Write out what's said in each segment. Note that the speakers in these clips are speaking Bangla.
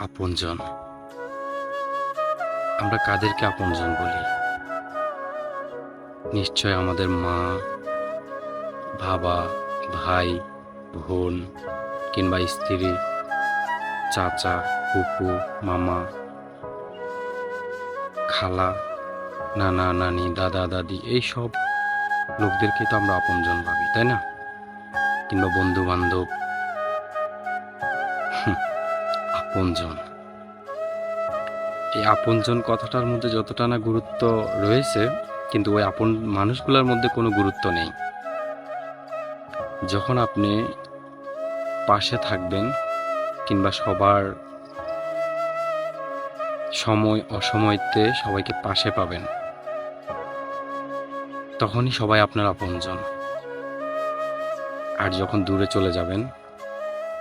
আপনজন। আমরা কাদেরকে আপনজন বলি? নিশ্চয় আমাদের মা, বাবা, ভাই, বোন কিংবা স্ত্রী, চাচা, ফুপু, মামা, খালা, নানা, নানি, দাদা, দাদি এই সব লোকদেরকে তো আমরা আপনজন ভাবি, তাই না? কিংবা বন্ধু বান্ধব আপনজন। এই আপনজন কথাটার মধ্যে যতটা না গুরুত্ব রয়েছে, কিন্তু ওই আপন মানুষগুলোর মধ্যে কোনো গুরুত্ব নেই। যখন আপনি পাশে থাকবেন কিংবা সবার সময় অসময়তে সবাইকে পাশে পাবেন, তখনই সবাই আপনার আপনজন। আর যখন দূরে চলে যাবেন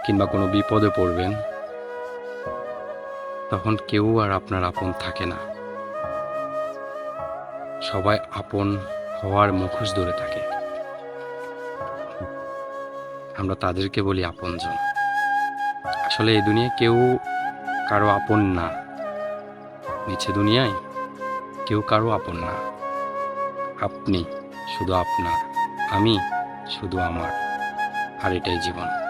কিংবা কোনো বিপদে পড়বেন তখন কেউ আর আপনার আপন থাকে না। সবাই আপন হওয়ার মুখোশ ধরে থাকে। আমরা তাদেরকে বলি আপনজন। আসলে এই দুনিয়ায় কেউ কারও আপন না। নিচে দুনিয়ায় কেউ কারও আপন না। আপনি শুধু আপনার আমি শুধু আমার। আর এটাই জীবন।